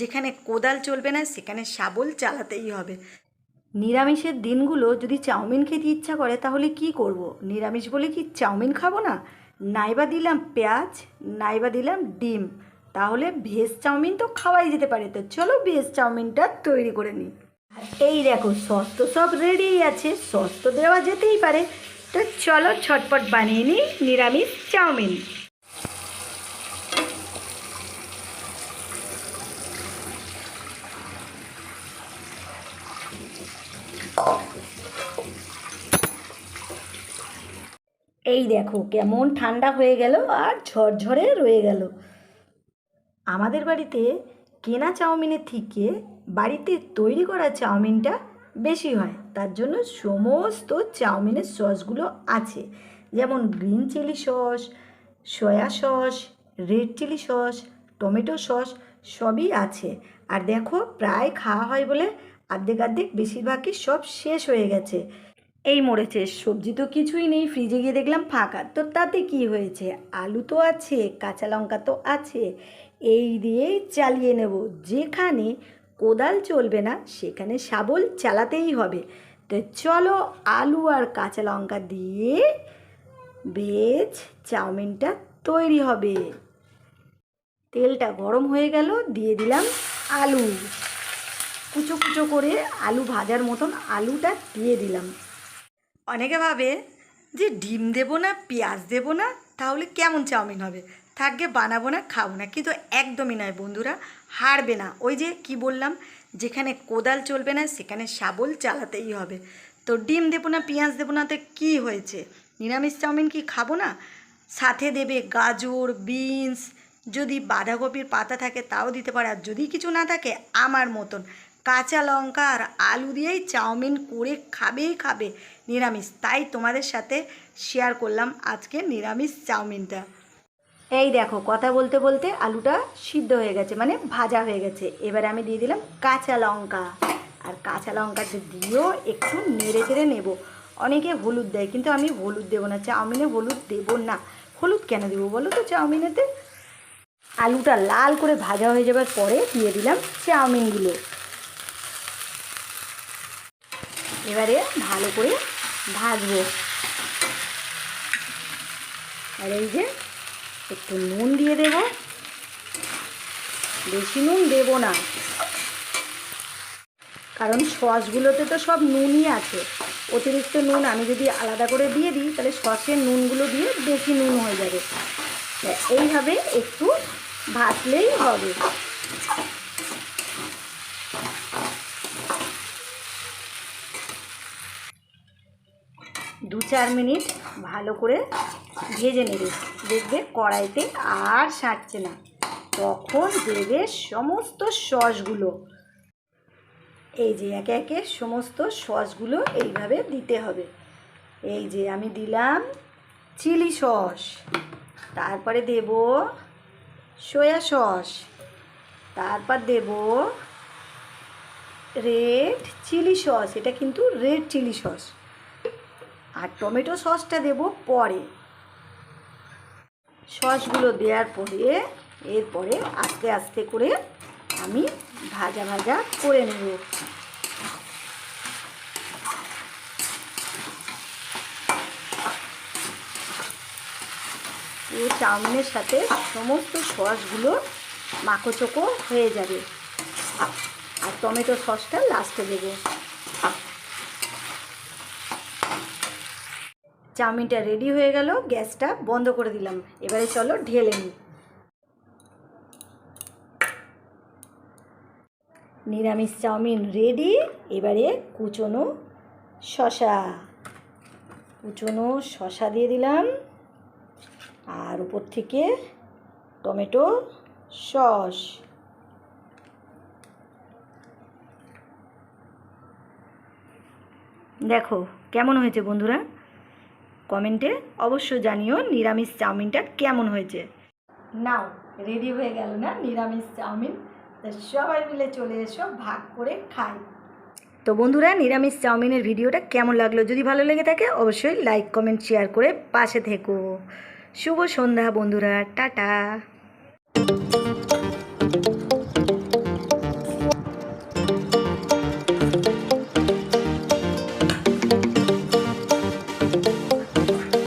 যেখানে কোদাল চলবে না, সেখানে শাবল চালাতেই হবে। নিরামিষের দিনগুলো যদি চাউমিন খেতে ইচ্ছা করে, তাহলে কি করব। নিরামিষ বলে কি চাউমিন খাব না? নাইবা দিলাম পেঁয়াজ, নাইবা দিলাম ডিম। তাহলে ভেজ চাউমিন তো খাওয়াই যেতে পারে। তো চলো ভেজ চাউমিনটা তৈরি করে নিই। এই দেখো, সস তো সব রেডি আছে। সস তো দেওয়া যেতেই পারে। তো চলো ছটপট বানিয়ে নিই নিরামিষ চাউমিন। এই দেখো, কেমন ঠান্ডা হয়ে গেল আর ঝরঝরে রয়ে গেল। আমাদের বাড়িতে কেনা চাউমিনের থেকে বাড়িতে তৈরি করা চাউমিনটা বেশি হয়। তার জন্য সমস্ত চাউমিনের সসগুলো আছে। যেমন green chilli sauce, soya sauce, red chilli sauce, tomato sauce সবই আছে। আর দেখো, প্রায় খাওয়া হয় বলে আর্ধেক আর্ধেক বেশিরভাগই সব শেষ হয়ে গেছে। এই মরেছে, সবজি তো কিছুই নেই ফ্রিজে গিয়ে দেখলাম ফাঁকা। তো তাতে কি হয়েছে? আলু তো আছে, কাঁচা লঙ্কা তো আছে, এই দিয়েই চালিয়ে নেব। যেখানে কোদাল চলবে না, সেখানে শাবল চালাতেই হবে। তো চলো আলু আর কাঁচা লঙ্কা দিয়ে ভেজ চাউমিনটা তৈরি হবে। তেলটা গরম হয়ে গেল, দিয়ে দিলাম আলু। কুচো কুচো করে আলু ভাজার মতন আলুটা দিয়ে দিলাম। অনেকে ভাবে যে ডিম দেবো না, পেঁয়াজ দেবো না, তাহলে কেমন চাউমিন হবে? থাকবে বানাবো না, খাব না। কিন্তু একদমই নয় বন্ধুরা, হারবে না। ওই যে কি বললাম, যেখানে কোদাল চলবে না, সেখানে শাবল চালাতেই হবে। তো ডিম দেবো না, পেঁয়াজ দেবো না, তো কী হয়েছে? নিরামিষ চাউমিন কি খাব না? সাথে দেবে গাজর, বিনস, যদি বাঁধাকপির পাতা থাকে, তাও দিতে পারে। আর যদি কিছু না থাকে, আমার মতন। কাঁচা লঙ্কা আর আলু দিয়েই চাউমিন করে খাবেই খাবে। নিরামিষ, তাই তোমাদের সাথে শেয়ার করলাম আজকে নিরামিষ চাউমিনটা। এই দেখো, কথা বলতে বলতে আলুটা সিদ্ধ হয়ে গেছে মানে ভাজা হয়ে গেছে। এবারে আমি দিয়ে দিলাম কাঁচা লঙ্কা। আর কাঁচা লঙ্কাটা দিয়েও একটু নেড়ে চেড়ে নেব। অনেকে হলুদ দেয়, কিন্তু আমি হলুদ দেবো না, চাউমিনে হলুদ দেবো না। হলুদ কেন দেবো বলো তো চাউমিনেতে? আলুটা লাল করে ভাজা হয়ে যাবার পরে দিয়ে দিলাম চাউমিনগুলো। এবারে ভালো করে ভাজবো। আর এই যে একটু নুন দিয়ে দেব। বেশি নুন দেব না। কারণ সসগুলোতে তো সব নুনই আছে। অতিরিক্ত নুন আমি যদি আলাদা করে দিয়ে দিই, তাহলে সসের নুনগুলো দিয়ে বেশি নুন হয়ে যাবে। এইভাবে একটু ভাজলেই হবে। দু চার মিনিট ভালো করে ভেজে নেবে। দেখবে কড়াইতে আর সারছে না। তখন দেবে সমস্ত সসগুলো। এই যে একে একে সমস্ত সসগুলো এইভাবে দিতে হবে। এই যে আমি দিলাম চিলি সস। তারপরে দেব সয়া সস। তারপর দেব রেড চিলি সস। এটা কিন্তু রেড চিলি সস। আর টমেটো সসটা দেব পরে। সসগুলো দেওয়ার পরে, এরপরে আস্তে আস্তে করে আমি ভাজা ভাজা করে নেব। এই চাউমিনের সাথে সমস্ত সসগুলো মাখোচোকো হয়ে যাবে। আর টমেটো সসটা লাস্টে দেবো। চাউমিনটা রেডি হয়ে গেল, গ্যাসটা বন্ধ করে দিলাম। এবারে চলো ঢেলে নিই। নিরামিষ চাউমিন রেডি এবারে কুচনো শশা কুচনো শশা দিয়ে দিলাম, আর উপর থেকে টমেটো সস। দেখো, কেমন হয়েছে বন্ধুরা? কমেন্টে অবশ্য জানিও নিরামিষ চাউমিনটা কেমন হয়েছে। নাও রেডি হয়ে গেল না নিরামিষ চাউমিন? তা সবাই মিলে চলে এসো ভাগ করে খাই। তো বন্ধুরা নিরামিষ চাউমিনের ভিডিওটা কেমন লাগল? যদি ভালো লেগে থাকে অবশ্যই লাইক কমেন্ট শেয়ার করে পাশে থেকো। শুভ সন্ধ্যা বন্ধুরা টাটা।